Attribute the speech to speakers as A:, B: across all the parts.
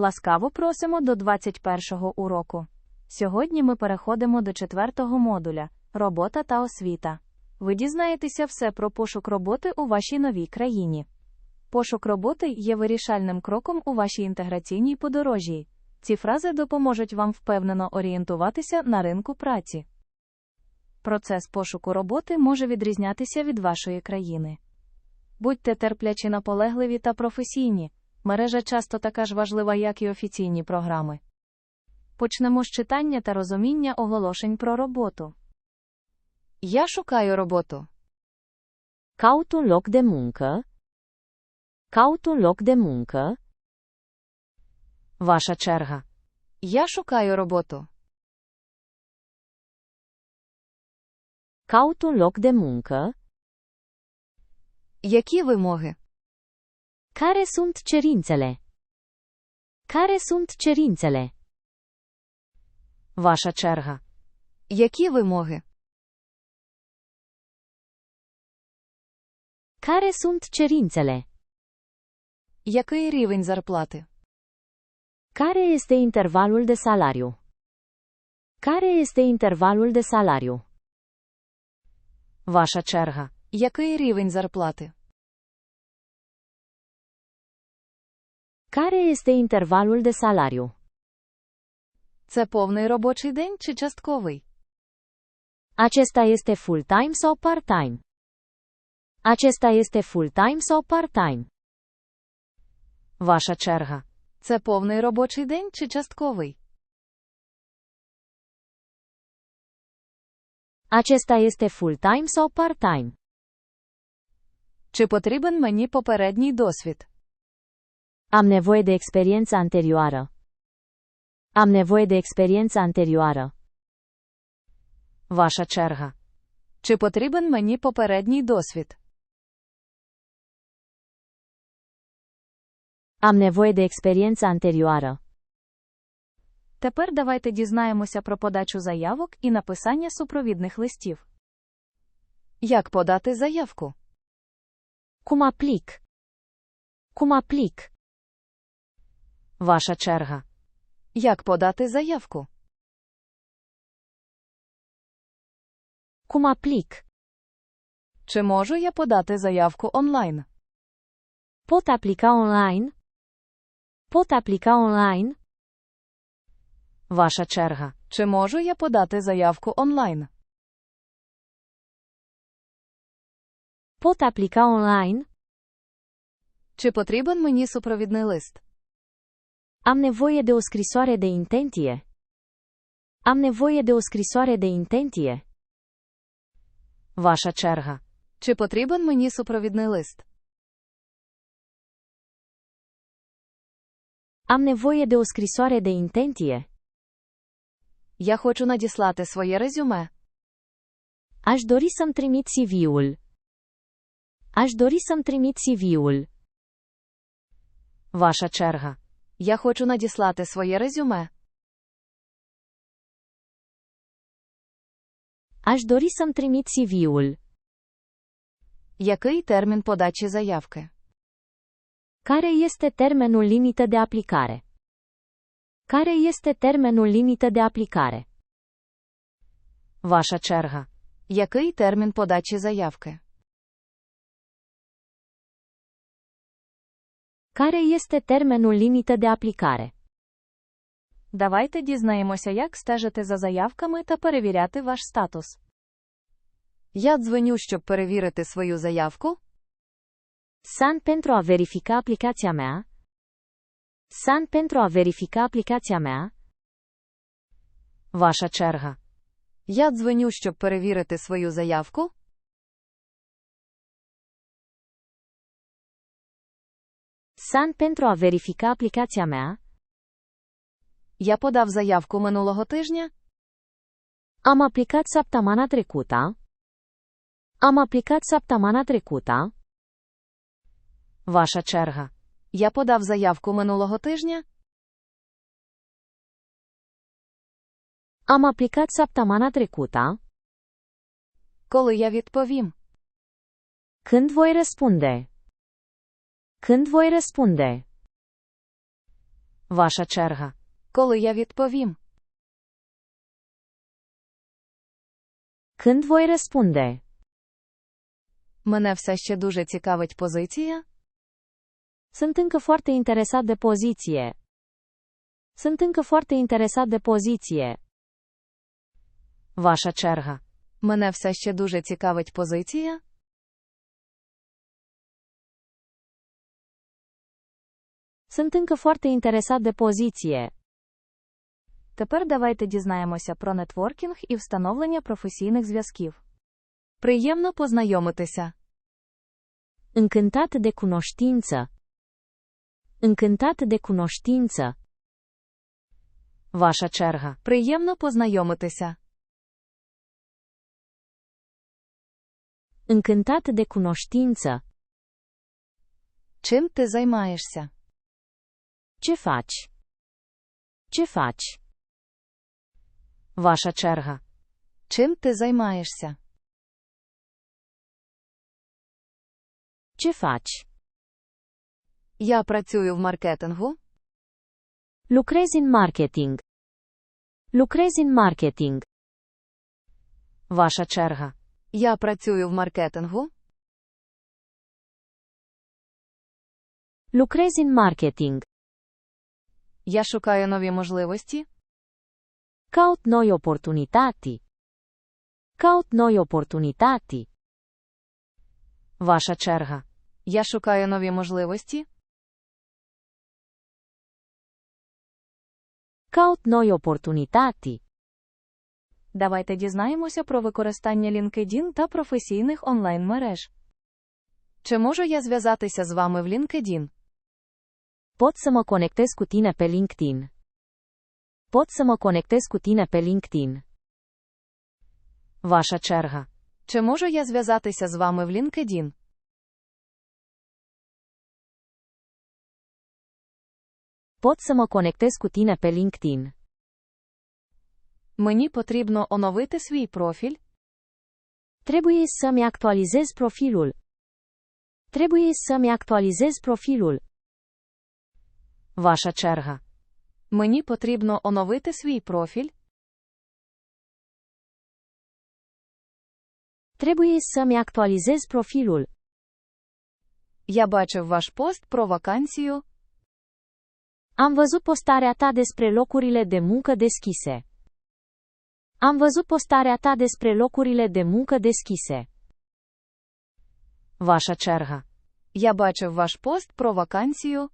A: Ласкаво просимо до 21-го уроку. Сьогодні ми переходимо до четвертого модуля робота та освіта. Ви дізнаєтеся все про пошук роботи у вашій новій країні. Пошук роботи є вирішальним кроком у вашій інтеграційній подорожі. Ці фрази допоможуть вам впевнено орієнтуватися на ринку праці. Процес пошуку роботи може відрізнятися від вашої країни. Будьте терплячі, наполегливі та професійні. Мережа часто така ж важлива, як і офіційні програми. Почнемо з читання та розуміння оголошень про роботу. Я шукаю роботу.
B: Un loc de muncă. Caut un loc de muncă.
A: Ваша черга. Я шукаю роботу.
B: Un loc de muncă.
A: Які вимоги?
B: Care sunt cerințele? Care sunt cerințele?
A: Ваша черга. Які вимоги?
B: Care sunt cerințele?
A: Який рівень зарплати?
B: Care este intervalul de salariu? Care este intervalul de salariu?
A: Ваша черга. Який рівень зарплати?
B: Care este intervalul de salariu?
A: Це повний робочий день чи частковий?
B: Acesta este full-time sau part-time? Acesta este full-time sau part-time?
A: Ваша черга. Це повний робочий день чи частковий?
B: Acesta este full-time sau part-time?
A: Чи потрібен мені попередній досвід?
B: Am nevoie de experiență anterioară. Am nevoie de experiență anterioară.
A: Ваша черга. Чи потрібен мені попередній досвід?
B: Am nevoie de experiență anterioară.
A: Тепер давайте дізнаємося про подачу заявок і написання супровідних листів. Як подати заявку?
B: Cum aplic? Cum aplic?
A: Ваша черга. Як подати заявку?
B: Aplic?
A: Чи можу я подати заявку онлайн?
B: Pot aplica online? Pot aplica online?
A: Ваша черга. Чи можу я подати заявку онлайн?
B: Pot aplica online?
A: Чи потрібен мені супровідний лист?
B: Am nevoie de o scrisoare de intenție. Am nevoie de o scrisoare de intenție.
A: Ваша черга. Чи потрібен мені супровідний лист?
B: Am nevoie de o scrisoare de intenție.
A: Я хочу надіслати своє резюме.
B: Aș dori să-mi trimit CV-ul. Aș dori să-mi trimit CV-ul.
A: Ваша черга. Я хочу надіслати своє резюме.
B: Aș dori să-mi trimit CV-ul.
A: Який термін подачі заявки?
B: Care este termenul limită de aplicare? Care este termenul limită de aplicare?
A: Ваша черга. Який термін подачі заявки?
B: Care este termenul limită de aplicare?
A: Давайте дізнаємося, як стежити за заявками та перевіряти ваш статус. Я дзвоню, щоб перевірити свою заявку.
B: Sun pentru a verifica aplicația mea. Sun pentru a verifica aplicația mea.
A: Ваша черга. Я дзвоню, щоб перевірити свою заявку.
B: Sun pentru a verifica aplicația mea.
A: Я подав заявку минулого тижня.
B: Am aplicat săptămâna trecută. Am aplicat săptămâna trecută.
A: Ваша черга. Я подав заявку минулого тижня.
B: Am aplicat săptămâna trecută.
A: Коли я відповім?
B: Când voi răspunde? Când voi răspunde?
A: Ваша черга. Коли я відповім?
B: Când voi răspunde?
A: Мене все ще дуже цікавить позиція.
B: Sunt încă foarte interesat de poziție. Sunt încă foarte interesat de poziție.
A: Ваша черга. Мене все ще дуже цікавить позиція.
B: Sunt încă foarte interesat de poziție.
A: Tепер давайте дізнаємося про нетворкінг і встановлення професійних зв'язків. Приємно познайомитися.
B: Încântat de cunoștință. Încântat de cunoștință.
A: Ваша черга. Приємно познайомитися.
B: Încântat de cunoștință.
A: Чим ти займаєшся?
B: Ce faci? Ce faci?
A: Ваша черга. Чим ти займаєшся?
B: Ce faci?
A: Я працюю в маркетингу.
B: Lucrezi în marketing. Lucrezi în marketing.
A: Ваша черга. Я працюю в маркетингу.
B: Lucrezi în marketing.
A: Я шукаю нові можливості.
B: Caut noi oportunități. Caut noi oportunități.
A: Ваша черга. Я шукаю нові можливості.
B: Caut noi oportunități.
A: Давайте дізнаємося про використання LinkedIn та професійних онлайн-мереж. Чи можу я зв'язатися з вами в LinkedIn?
B: Pot să mă conectez cu tine pe LinkedIn. Pot să mă conectez cu tine pe LinkedIn.
A: Ваша черга. Чи можу я зв'язатися з вами в LinkedIn?
B: Pot să mă conectez cu tine pe LinkedIn.
A: Мені потрібно оновити свій профіль.
B: Trebuie să-mi actualizez profilul. Trebuie să-mi actualizez profilul.
A: Ваша черга. Мені потрібно оновити свій профіль.
B: Trebuie să-mi actualizez profilul.
A: Я бачив ваш пост про вакансію.
B: Am văzut postarea ta despre locurile de muncă deschise. Am văzut postarea ta despre locurile de muncă deschise.
A: Ваша черга. Я бачив ваш пост про вакансію.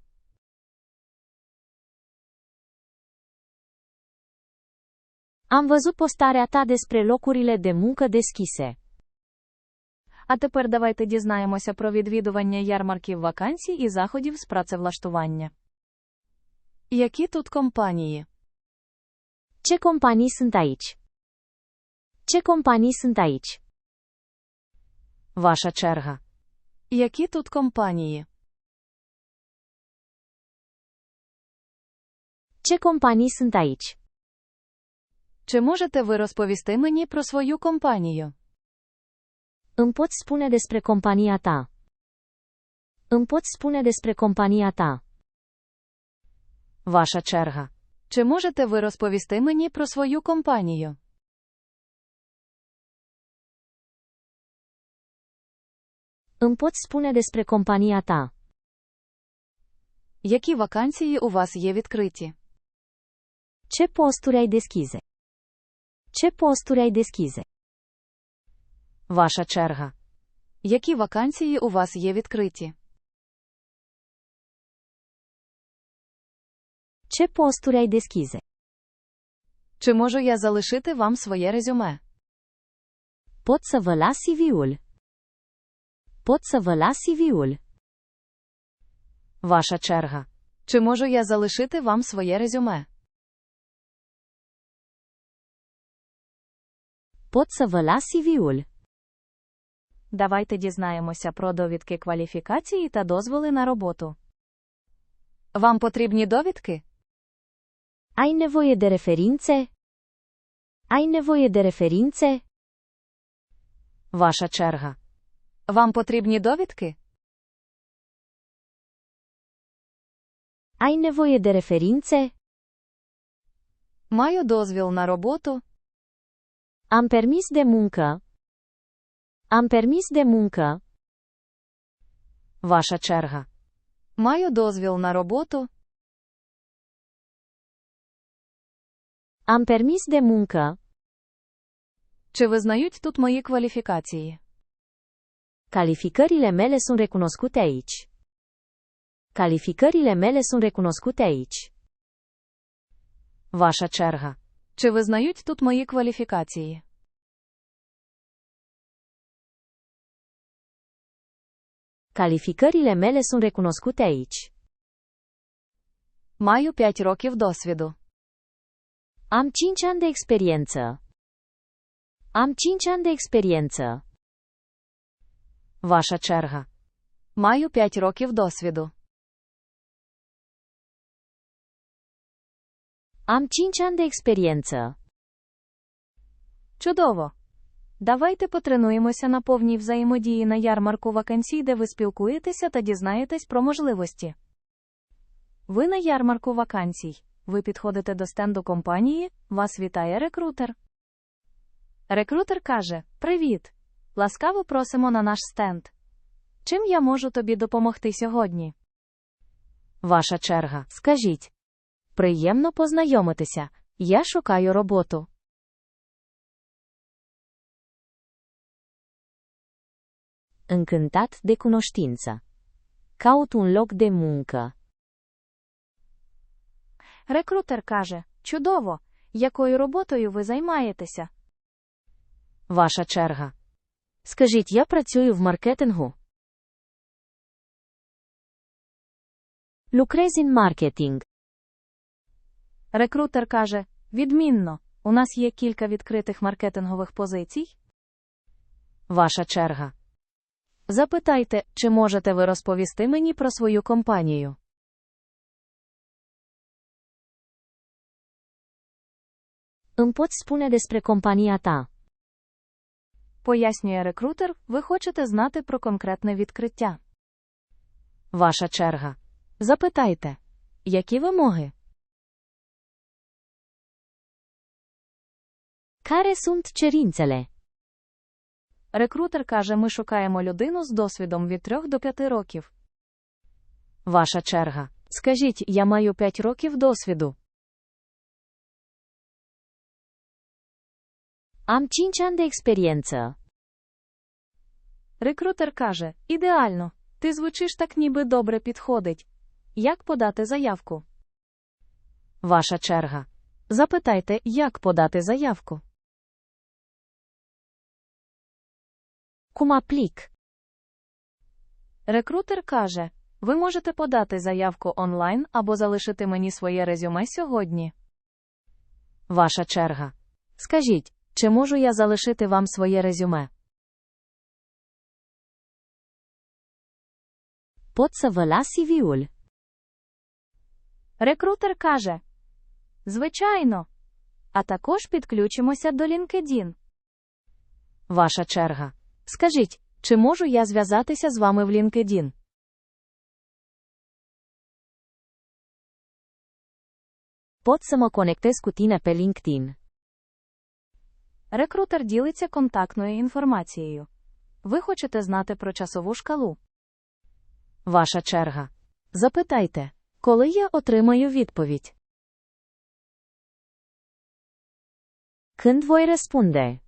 B: Am văzut postarea ta despre locurile de muncă deschise.
A: А тепер давайте дізнаємося про відвідування ярмарків вакансій і заходів з працевлаштування. Які тут компанії?
B: Ce companii sunt aici? Ce companii sunt aici?
A: Ваша черга. Які тут компанії?
B: Ce companii sunt aici?
A: Чи можете ви розповісти мені про свою компанію?
B: Îmi poți spune despre compania ta. Îmi poți spune despre compania ta.
A: Ваша черга. Чи можете ви розповісти мені про свою компанію?
B: Îmi poți spune despre compania ta.
A: Які вакансії у вас є відкриті?
B: Ce posturi ai deschise? Ce posturi ai deschise?
A: Ваша черга. Які вакансії у вас є відкриті?
B: Ce posturi ai deschise?
A: Чи можу я залишити вам своє резюме?
B: Pot să vă las CV-ul. Pot să vă las CV-ul.
A: Ваша черга. Чи можу я залишити вам своє резюме?
B: Pot să vă las CV-ul.
A: Давайте дізнаємося про довідки кваліфікації та дозволи на роботу. Вам потрібні довідки?
B: Ai nevoie de referințe? Ai nevoie de referințe?
A: Ваша черга. Вам потрібні довідки?
B: Ai nevoie de referințe?
A: Маю дозвіл на роботу.
B: Am permis de muncă. Am permis de muncă.
A: Ваша черга. Маю дозвіл на роботу.
B: Am permis de muncă.
A: Чи визнають тут мої кваліфікації?
B: Calificările mele sunt recunoscute aici. Calificările mele sunt recunoscute aici.
A: Ваша черга. Чи визнають тут мої кваліфікації?
B: Calificările mele sunt recunoscute aici.
A: Маю 5 років досвіду.
B: Am 5 ani de experiență. Am 5 ani de experiență.
A: Ваша черга. Маю 5 років досвіду.
B: Am 5 ani de experiență.
A: Чудово! Давайте потренуємося на повній взаємодії на ярмарку вакансій, де ви спілкуєтеся та дізнаєтесь про можливості. Ви на ярмарку вакансій. Ви підходите до стенду компанії, вас вітає рекрутер. Рекрутер каже: Привіт! Ласкаво просимо на наш стенд. Чим я можу тобі допомогти сьогодні? Ваша черга. Скажіть. Приємно познайомитися. Я шукаю роботу.
B: Încântat de cunoștință. Caut un loc de muncă.
A: Рекрутер каже: Чудово! Якою роботою ви займаєтеся? Ваша черга.
B: Скажіть, я працюю в маркетингу. Lucrez în marketing.
A: Рекрутер каже: Відмінно. У нас є кілька відкритих маркетингових позицій. Ваша черга. Запитайте, чи можете ви розповісти мені про свою компанію.
B: Îmi poți spune despre compania ta.
A: Пояснює рекрутер, ви хочете знати про конкретне відкриття. Ваша черга. Запитайте, які вимоги?
B: Care sunt cerințele?
A: Рекрутер каже, ми шукаємо людину з досвідом від 3 до 5 років. Ваша черга. Скажіть, я маю 5 років досвіду.
B: Am 5 ani de experiență.
A: Рекрутер каже: Ідеально. Ти звучиш так, ніби добре підходить. Як подати заявку? Ваша черга. Запитайте, як подати заявку.
B: Cum aplic?
A: Рекрутер каже: Ви можете подати заявку онлайн або залишити мені своє резюме сьогодні. Ваша черга. Скажіть, чи можу я залишити вам своє резюме?
B: Pot să.
A: Рекрутер каже: Звичайно. А також підключимося до LinkedIn. Ваша черга. Скажіть, чи можу я зв'язатися з вами в LinkedIn?
B: Pot să mă conectez cu tine pe LinkedIn.
A: Рекрутер ділиться контактною інформацією. Ви хочете знати про часову шкалу? Ваша черга. Запитайте, коли я отримаю відповідь?
B: Când voi răspunde?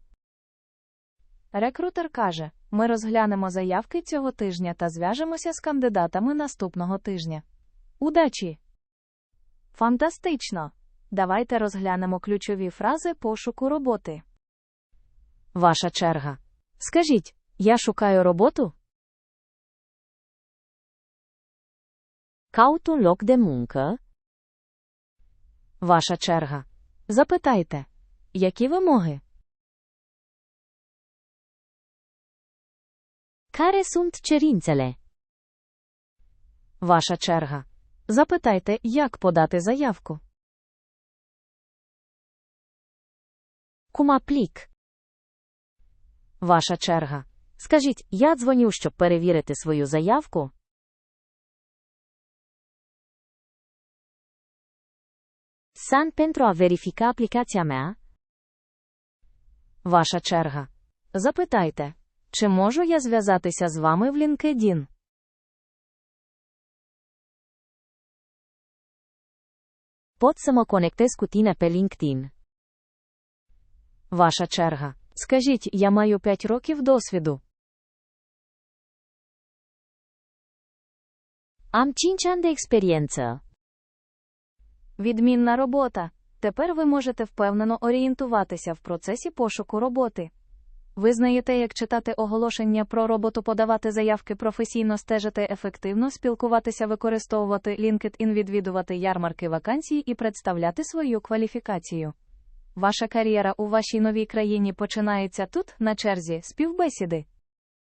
A: Рекрутер каже: Ми розглянемо заявки цього тижня та зв'яжемося з кандидатами наступного тижня. Удачі! Фантастично! Давайте розглянемо ключові фрази пошуку роботи. Ваша черга. Скажіть, я шукаю роботу?
B: Caut un loc de.
A: Ваша черга. Запитайте, які вимоги?
B: Care sunt cerințele?
A: Ваша черга. Запитайте, як подати заявку.
B: Cum aplic?
A: Ваша черга. Скажіть, я дзвоню, щоб перевірити свою заявку.
B: San pentru a verifica aplicația mea?
A: Ваша черга. Запитайте, чи можу я зв'язатися з вами в LinkedIn?
B: Pot să mă conectez cu tine pe LinkedIn.
A: Ваша черга. Скажіть, я маю 5 років досвіду.
B: Am 5 ani de experiență.
A: Відмінна робота. Тепер ви можете впевнено орієнтуватися в процесі пошуку роботи. Ви знаєте, як читати оголошення про роботу, подавати заявки професійно стежити ефективно, спілкуватися, використовувати LinkedIn, відвідувати ярмарки вакансій і представляти свою кваліфікацію. Ваша кар'єра у вашій новій країні починається тут, на черзі, співбесіди.